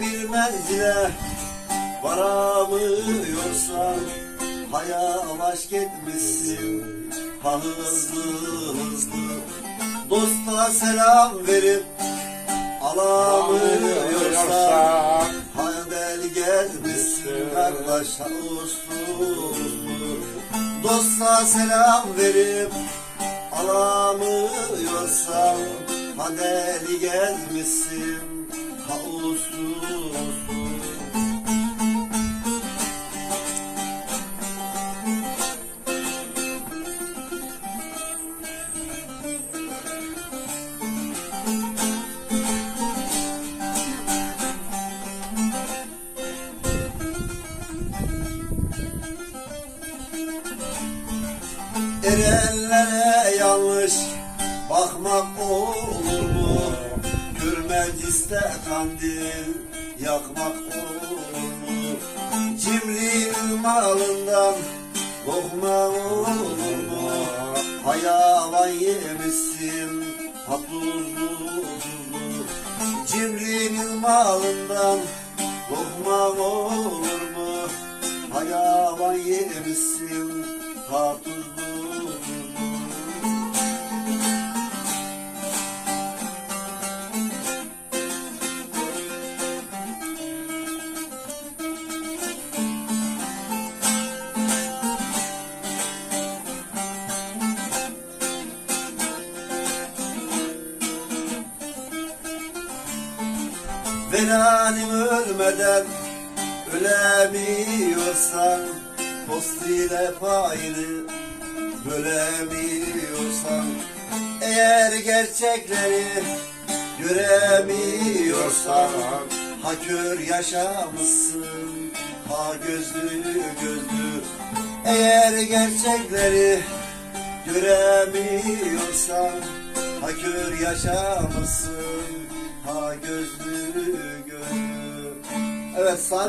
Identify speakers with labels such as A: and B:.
A: bir menzile varamıyorsan Ha yavaş gitmişsin ha hızlı hızlı. Dosta selam verip alamıyorsan Handel gelmişsin kardeş uslu uslu Dosta selam verip alamıyorsan Handel uslu Erenlere yanlış bakmak olur mu? Kürmeciste kandil yakmak olur mu? Cimrinin malından lokma olur mu? Hayavan yemişsin ha Cimrinin malından lokma olur Velalim ölmeden ölemiyorsan Post ile payını bölemiyorsan Eğer gerçekleri göremiyorsan Ha kör yaşamışsın ha gözlü gözlü Eğer gerçekleri göremiyorsan Ha kör yaşamışsın ha gözlü fun.